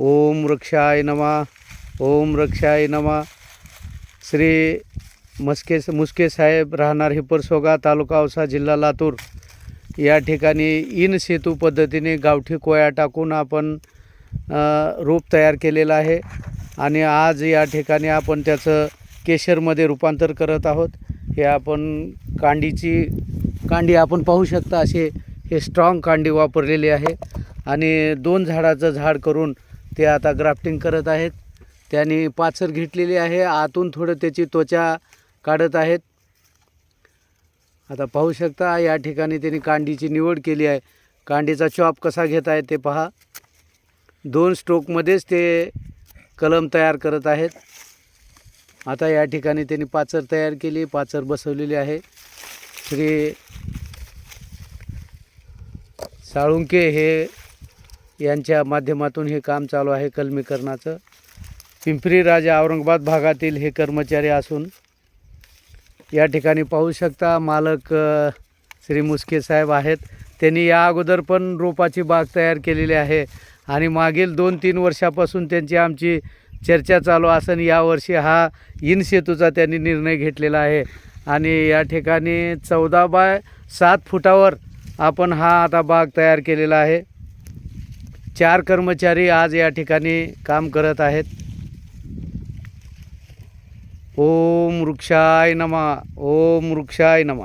ओम वृक्षाय नमा ओम वृक्षाय नमा. श्री मस्के मुस्के साहेब राहणार हिप्परसोगा तालुका औसा जिल्हा लातूर. या ठिकाणी इन सेतू पद्धतीने गावठी कोया टाकून आपण रोप तयार केलेलं आहे. आणि आज या ठिकाणी आपण त्याचं केशरमध्ये रूपांतर करत आहोत. हे आपण कांडीची कांडी आपण पाहू शकता असे हे स्ट्रॉंग कांडी वापरलेली आहे. आणि दोन झाडाचं झाड करून ते आता ग्राफ्टिंग करत आहेत. त्यांनी पाचर घेतलेली आहे. आतून थोडं त्याची त्वचा काढत आहेत. आता पाहू शकता या ठिकाणी त्यांनी कांडीची निवड केली आहे. कांडीचा चॉप कसा घेत आहे ते पहा. दोन स्ट्रोकमध्येच ते कलम तयार करत आहेत. आता या ठिकाणी त्यांनी पाचर तयार केली. पाचर बसवलेली आहे. श्री साळुंके हे यांच्या माध्यमातून हे काम चालू आहे कलमीकरणाचं. पिंपरी राजा औरंगाबाद भागातील हे कर्मचारी असून या ठिकाणी पाहू शकता मालक श्री मुस्के साहेब आहेत. त्यांनी या अगोदर पण रोपाची बाग तयार केलेली आहे आणि मागील दोन तीन वर्षापासून त्यांची आमची चर्चा चालू असून यावर्षी हा इन सेतूचा त्यांनी निर्णय घेतलेला आहे. आणि या ठिकाणी चौदा बाय सात फुटावर आपण हा आता बाग तयार केलेला आहे. चार कर्मचारी आज या ठिकाणी काम करत आहेत. ओम वृक्षाय नमा ओम वृक्षाय नमा.